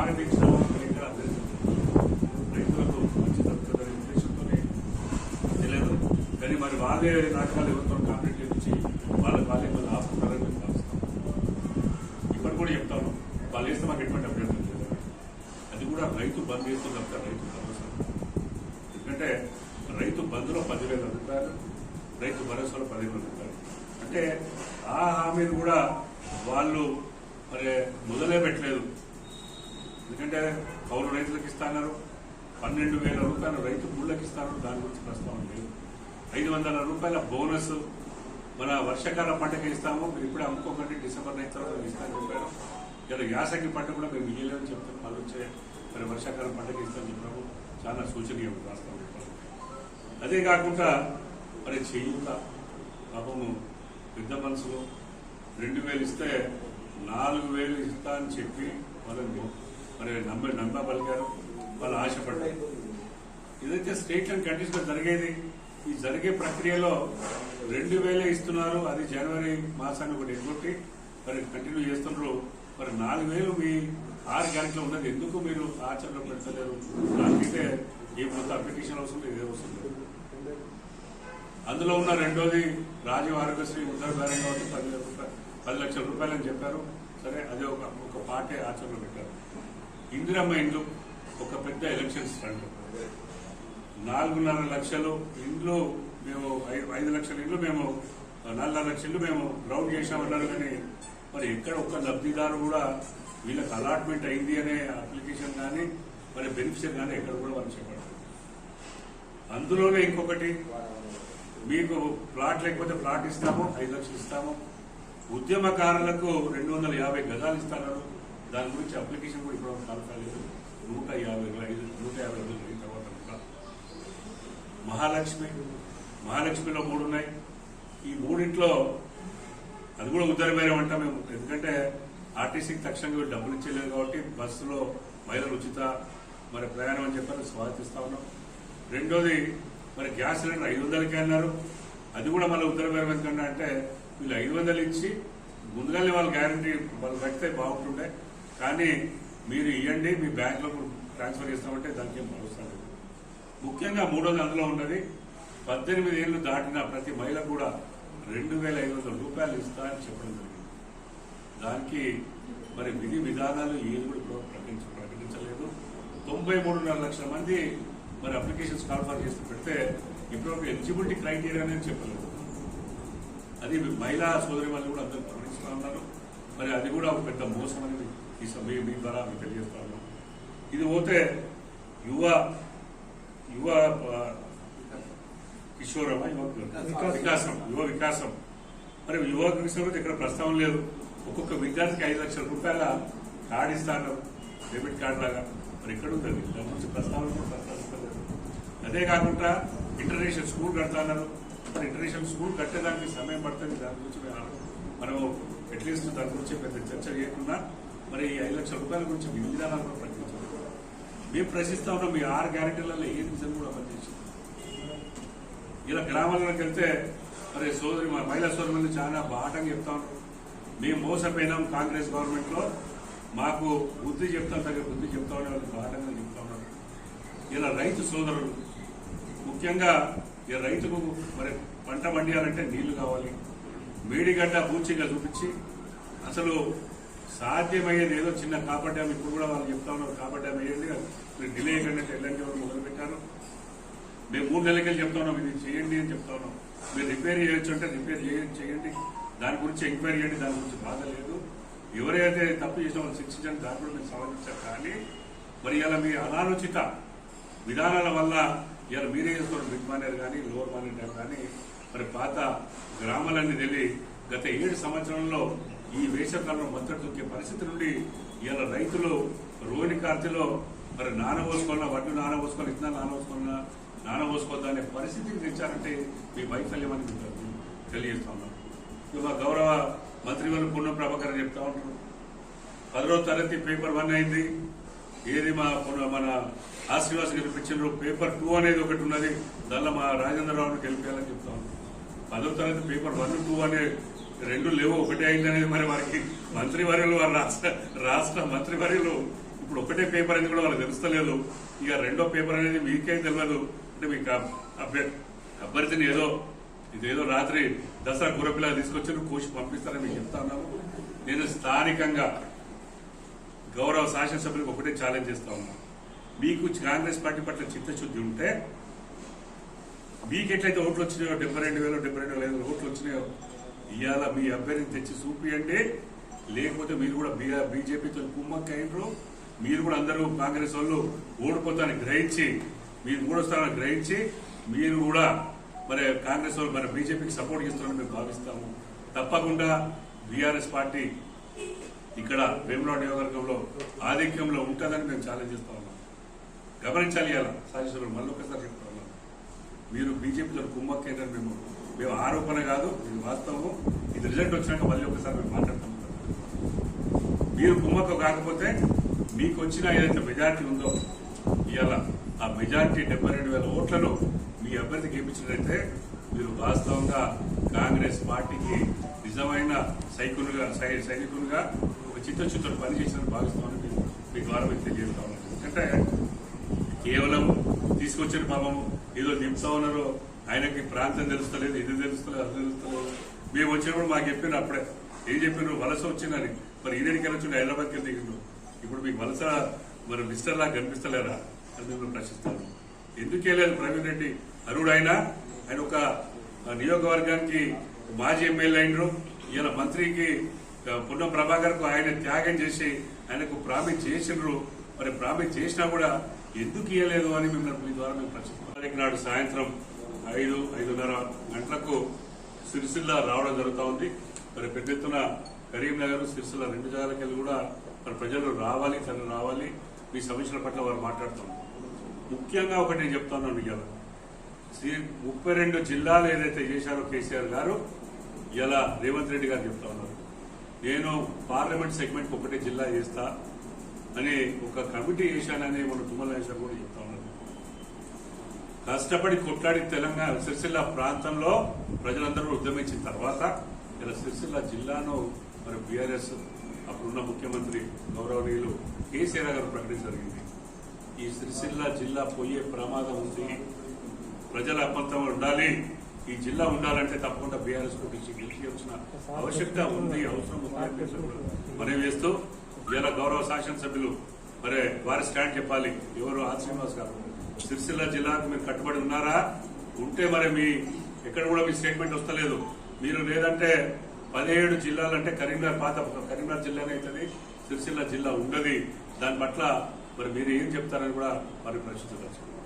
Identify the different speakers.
Speaker 1: బాగా తెచ్చినాము ఇక్కడ రైతులకు మంచి దొరుకుతుందనే ఉద్దేశంతోనే తెలియదు. కానీ మరి వాళ్ళే నాటకాలు ఎవరితో కాంప్లీట్ చేయించి వాళ్ళకి వాళ్ళే మళ్ళీ ఆపుతున్నారని మేము భావిస్తాం ఇప్పటి కూడా చెప్తాను వాళ్ళు వేస్తే మాకు ఎటువంటి అభ్యర్థులు లేదు. అది కూడా రైతు బంద్ చేస్తూ తప్ప రైతు భరోసా ఎందుకంటే రైతు బంధులో పదివేలు రూపాయలు రైతు భరోసాలో పదివేలు రూపాయలు అంటే ఆ హామీని కూడా వాళ్ళు మరి మొదలే పెట్టలేదు. ఎందుకంటే కౌలు రైతులకు ఇస్తున్నారు. పన్నెండు వేల రూపాయలు రైతు గుళ్ళకి ఇస్తారు. దాని గురించి ప్రస్తావన లేదు. ఐదు వందల రూపాయల బోనస్ మన వర్షాకాల పంటకి ఇస్తాము. మీరు ఇప్పుడే అమ్ముకోకండి. డిసెంబర్ నైన్ తర్వాత ఇస్తామని చెప్పారు. ఇలా యాసంగి పంట కూడా మేము ఇయ్యలేమని చెప్తాం మళ్ళీ వచ్చే మరి వర్షాకాలం పంటకి ఇస్తామని చెప్పాము. చాలా సూచనీయం రాష్ట్రం అదే కాకుండా మరి చేయుత పాపము పెద్ద మనసులో రెండు వేలు ఇస్తే నాలుగు వేలు ఇస్తా అని చెప్పి వాళ్ళని నమ్మ నమ్మ పలికారు వాళ్ళు ఆశపడ్డారు. ఏదైతే స్టేట్ అండ్ కంట్రీస్లో జరిగేది ఈ జరిగే ప్రక్రియలో రెండు వేలే ఇస్తున్నారు. అది జనవరి మాసాన్ని ఒకటి ఎగ్గొట్టి మరి కంటిన్యూ చేస్తున్నారు. మరి నాలుగు వేలు మీ ఆరు గ్యారెంట్లో ఉన్నది. ఎందుకు మీరు ఆచరణలో పెడతలేరు? దానికైతే ఏ మొత్తం అప్లికేషన్ అవసరం ఇదే అవసరం అందులో ఉన్న రెండోది రాజీవ్ ఆరోగ్యశ్రీ ఉత్తర భారం కాబట్టి పది పది లక్షల రూపాయలు అని చెప్పారు. సరే అదే ఒక ఒక పార్టీ ఆచరణలో పెట్టారు. ఇందిరమ్మ ఇండ్లు ఒక పెద్ద ఎలక్షన్స్ ఫండ్ నాలుగున్నర లక్షలు ఇండ్లు మేము ఐదు లక్షల ఇండ్లు మేము నాలుగున్నర లక్షలు మేము గ్రౌండ్ చేసామన్నారు కానీ మరి ఎక్కడ ఒక్క లబ్ధిదారు కూడా వీళ్ళకి అలాట్మెంట్ అయింది అనే అప్లికేషన్ కానీ మరి బెనిఫిషియర్ కానీ ఎక్కడ కూడా వాళ్ళు చెప్పారు అందులోనే ఇంకొకటి మీకు ప్లాట్ లేకపోతే ప్లాట్ ఇస్తాము ఐదు లక్షలు ఇస్తాము. ఉద్యమకారులకు రెండు వందల యాభై గజాలు ఇస్తారు దాని గురించి అప్లికేషన్ కూడా ఇప్పుడు కాల్ కాలేదు. నూట యాభై ఐదు నూట యాభై రోజులు అయిన తర్వాత కూడా మహాలక్ష్మి మహాలక్ష్మిలో మూడు ఉన్నాయి. ఈ మూడింట్లో అది కూడా ఉద్దరమైన అంటాం మేము. ఎందుకంటే ఆర్టీసీకి తక్షణంగా డబ్బులు ఇచ్చేయలేదు కాబట్టి బస్సులో మహిళలు ఉచిత మరి ప్రయాణం అని చెప్పారు స్వాగతిస్తా ఉన్నాం. రెండోది మరి గ్యాస్ సిలిండర్ ఐదు వందలకే అన్నారు. అది కూడా మళ్ళీ ఉత్తరమేరం ఎందుకంటే అంటే వీళ్ళు ఐదు వందలు ఇచ్చి ముందుగానే వాళ్ళు గ్యారంటీ వాళ్ళు కడితే బాగుంటుండే. కానీ మీరు ఇవ్వండి మీ బ్యాంకులో ట్రాన్స్ఫర్ చేస్తామంటే దానికి ఏం భరోసా లేదు ముఖ్యంగా మూడోది అందులో ఉన్నది. పద్దెనిమిది ఏళ్ళు దాటిన ప్రతి మహిళ కూడా రెండు వేల ఐదు వందల రూపాయలు ఇస్తా అని చెప్పడం జరిగింది. దానికి మరి విధి విధానాలు ఏది కూడా ఇప్పుడు ప్రకటించ ప్రకటించలేదు. తొంభై మూడున్నర లక్షల మంది మరి అప్లికేషన్స్ కాల్ఫర్ చేసి పెడితే ఇప్పుడు ఒక ఎలిజిబిలిటీ క్రైటీరియా అనేది చెప్పలేదు. అది మహిళా సోదరి వాళ్ళు కూడా అందరూ గమనిస్తూ ఉన్నారు. మరి అది కూడా ఒక పెద్ద మోసం అనేది. ఈ సమయం మీ ద్వారా మీకు తెలియజేస్తా ఉన్నాం ఇది పోతే యువ యువ కిషోరమా యువ వికాసం. యువ వికాసం. మరి యువ వికాసం ఇక్కడ ప్రస్తావన లేదు. ఒక్కొక్క విద్యార్థికి ఐదు లక్షల రూపాయల కార్డు ఇస్తాను. డెబిట్ కార్డు లాగా. మరి ఎక్కడ ఉంది అది? దాని గురించి ప్రస్తావన కూడా అదే కాకుండా ఇంటర్నేషనల్ స్కూల్ కడతాన్నారు మరి ఇంటర్నేషనల్ స్కూల్ కట్టేదానికి సమయం పడుతుంది. దాని గురించి మనం అట్లీస్ట్ దాని గురించి పెద్ద చర్చ చేయకుండా మరి ఈ ఐదు లక్షల రూపాయల గురించి మీ విధానాలు కూడా ప్రకటించారు మేము ప్రశ్నిస్తా ఉన్నాం మీ ఆరు గ్యారెంటీలలో ఏ నిజం కూడా అమలు చేసి ఇలా గ్రామాలకు వెళ్తే మరి సోదరి మా మహిళా సోదరి మంది చాలా బాటంగా చెప్తా ఉన్నారు. మేము మోసపోయినాం కాంగ్రెస్ గవర్నమెంట్లో. మాకు బుద్ధి చెప్తాం తగ్గ బుద్ధి చెప్తా ఉండే వాళ్ళు బాటంగా చెప్తా ఉన్నారు. ఇలా రైతు సోదరులు ముఖ్యంగా ఈ రైతుకు మరి పంట పండియాలంటే నీళ్ళు కావాలి. మేడిగడ్డ పూచిగా చూపించి అసలు సాధ్యమయ్యేది ఏదో చిన్న కాపర్ డ్యామ్ ఇప్పుడు కూడా వాళ్ళు చెప్తా ఉన్నారు కాపర్ డ్యామ్ మీరు డిలే కంటే ఎల్లంటి వరకు మొదలుపెట్టారు మేము మూడు నెలలకెళ్ళి చెప్తా ఉన్నాం ఇది చేయండి అని చెప్తా ఉన్నాం. మీరు రిపేర్ చేయొచ్చు అంటే రిపేర్ చేయండి చేయండి. దాని గురించి ఎంక్వైరీ చేయండి దాని గురించి బాధ లేదు. ఎవరైతే తప్పు చేసిన వాళ్ళు శిక్షించండి దాని కూడా మీరు సమర్థించారు కానీ మరి ఇలా మీ అనాలోచిత విధానాల వల్ల ఇలా మీరే చేసుకున్న మిడ్ మానేర్ కానీ లోవర్ మానేర్ కానీ మరి పాత గ్రామాలన్నీ వెళ్ళి గత ఏడు సంవత్సరంలో ఈ వేసవకాలంలో మద్దతు దొక్కే పరిస్థితి నుండి ఇలా రైతులు రోని కార్తెలో మరి నానబోసుకోవాలన్నా వడ్డు నానబోసుకోవాలి ఇట్లా నానబోసుకున్నా నానబోసుకోవద్దా అనే పరిస్థితికి తెచ్చారంటే మీ వైఫల్యం అని మీకు తెలియజేస్తా ఉన్నాం ఇక మా గౌరవ మంత్రి పూర్ణ ప్రభాకర్ చెప్తా ఉంటారు పదవ తరగతి పేపర్ వన్ అయింది. ఏది మా మన ఆశ్రీవాస్ శ్రీనివాస్ గెలిపించారు పేపర్ టూ అనేది ఒకటి ఉన్నది. దానిలో మా రాజేంద్రరావును గెలిపేయాలని చెప్తా ఉన్నాం పదో తరగతి పేపర్ వన్ టూ అనే రెండు లేవు ఒకటే అయింది అనేది మరి వారికి మంత్రివర్యులు వారు రాష్ట్ర రాష్ట్ర మంత్రివర్యులు. ఇప్పుడు ఒకటే పేపర్ అనేది కూడా వాళ్ళకి తెలుస్తలేదు. ఇక రెండో పేపర్ అనేది మీకే తెలియదు అంటే మీకు అభ్యర్థిని ఏదో ఇదేదో రాత్రి దసరా గురపిల్ల తీసుకొచ్చి కోసి పంపిస్తారని మీకు చెప్తా ఉన్నాము. నేను స్థానికంగా గౌరవ శాసనసభ్యులకు ఒకటే ఛాలెంజ్ చేస్తా ఉన్నాను మీకు కాంగ్రెస్ పార్టీ పట్ల చిత్తశుద్ధి ఉంటే మీకు ఎట్లయితే ఓట్లు వచ్చినాయో డెబ్బై రెండు వేలు డెబ్బై రెండు వేల ఓట్లు వచ్చినాయో ఇవాళ మీ అభ్యర్థిని తెచ్చి చూపియండి. లేకపోతే మీరు కూడా బీజేపీతో కుమ్మక్క మీరు కూడా అందరూ కాంగ్రెస్ వాళ్ళు ఓడిపోతాన్ని గ్రహించి మీరు మూడో గ్రహించి మీరు కూడా మరి కాంగ్రెస్ వాళ్ళు మరి బీజేపీకి సపోర్ట్ చేస్తారని మేము భావిస్తాము. తప్పకుండా బీఆర్ఎస్ పార్టీ ఇక్కడ వేములవాడ నియోజకవర్గంలో ఆధిక్యంలో ఉంటుందని మేము ఛాలెంజ్ చేస్తా ఉన్నాం. గమనించాలి ఇలా సాజేశ్వరం మళ్ళీ ఒకసారి చెప్తా ఉన్నాం మీరు బీజేపీతో కుమ్మక్కైందని మేము మేము ఆరోపణ కాదు ఇది వాస్తవం ఇది రిజల్ట్ వచ్చినాక మళ్ళీ ఒకసారి మేము మాట్లాడతాం. మీరు కుమ్మక్క కాకపోతే మీకు వచ్చిన ఏదైతే మెజార్టీ ఉందో ఇవాళ ఆ మెజార్టీ డెబ్బై రెండు వేల ఓట్లను మీ అభ్యర్థికి ఇప్పించినట్లయితే మీరు వాస్తవంగా కాంగ్రెస్ పార్టీకి నిజమైన సైకులుగా సై- సైనికులుగా ఒక చిత్తశుద్ధులు పనిచేసిన భావిస్తామని మీకు మీ ద్వారా మీకు తెలియజేస్తా ఉన్నాను. ఎందుకంటే కేవలం తీసుకొచ్చిన పాపము ఏదో నింపుతా ఉన్నారో ఆయనకి ప్రాంతం తెలుస్తలేదు ఇది తెలుస్తలేదు అది తెలుస్తలేదు. మేము వచ్చినప్పుడు మాకు చెప్పిన అప్పుడే. ఏం చెప్పినారు వలస వచ్చిందని. మరి ఈడేడికి వెళ్ళొచ్చు హైదరాబాద్కి వెళ్ళి ఇప్పుడు మీకు వలస మరి మిస్టర్ లాగా కనిపిస్తలేరా? అని మేము ప్రశ్నిస్తాను. ఎందుకు వెళ్ళలేదు ప్రవీణ్ రెడ్డి? అరుడు ఆయన ఆయన ఒక నియోగవర్గానికి మాజీ ఎమ్మెల్యే అయినరు. ఈయన మంత్రికి పున్న ప్రభాకర్కు ప్రభాకర్కు ఆయన త్యాగం చేసి ఆయనకు ప్రామిస్ చేసినారు మరి ప్రామిస్ చేసినా కూడా ఎందుకు ఇవ్వలేదు అని మిమ్మల్ని మీ ద్వారా మేము ప్రశ్నిస్తాం. నాడు సాయంత్రం ఐదు గంటలకు సిరిసిల్ల రావడం జరుగుతూ ఉంది. మరి పెద్ద ఎత్తున కరీంనగర్ సిరిసిల్ల రెండు జాగాలకెళ్ళి కూడా మరి ప్రజలు రావాలి తను రావాలి. మీ సమస్యల పట్ల వారు మాట్లాడుతున్నారు ముఖ్యంగా ఒకటి నేను చెప్తాను ఇవాళ. ముప్పై రెండు జిల్లాలు ఏదైతే చేశారో కేసీఆర్ గారు ఇలా రేవంత్ రెడ్డి గారు చెప్తా ఉన్నారు. నేను పార్లమెంట్ సెగ్మెంట్ ఒకటే జిల్లా చేస్తా అని ఒక కమిటీ చేశానని మన తుమ్మల కూడా చెప్తా కష్టపడి కొట్లాడి తెలంగాణ సిరిసిల్ల ప్రాంతంలో ప్రజలందరూ ఉద్యమించిన తర్వాత ఇలా సిరిసిల్ల జిల్లాను మరి బీఆర్ఎస్ అప్పుడున్న ముఖ్యమంత్రి గౌరవనీయులు కేసీఆర్ గారు ప్రకటించడం జరిగింది. ఈ సిరిసిల్ల జిల్లా పోయే ప్రమాదం ఉంది. ప్రజల అప్పంతం ఉండాలి. ఈ జిల్లా ఉండాలంటే తప్పకుండా బీఆర్ఎస్ గురించి వచ్చిన ఆవశ్యకత ఉంది అవసరం ఉంది మనం వేస్తూ ఇలా గౌరవ శాసనసభ్యులు మరి వారి స్టాండ్ చెప్పాలి. ఎవరు? ఆర్ శ్రీనివాస్ గారు. సిరిసిల్ల జిల్లాకు మీరు కట్టుబడి ఉన్నారా? ఉంటే మరి మీ ఎక్కడ కూడా మీ స్టేట్మెంట్ వస్తలేదు. మీరు లేదంటే పదిహేడు జిల్లాలంటే కరీంనగర్ పాత కరీంనగర్ జిల్లానే అవుతుంది. సిరిసిల్ల జిల్లా ఉండదు. దాని పట్ల మరి మీరు ఏం చెప్తారని కూడా మరి ప్రశ్నించవచ్చు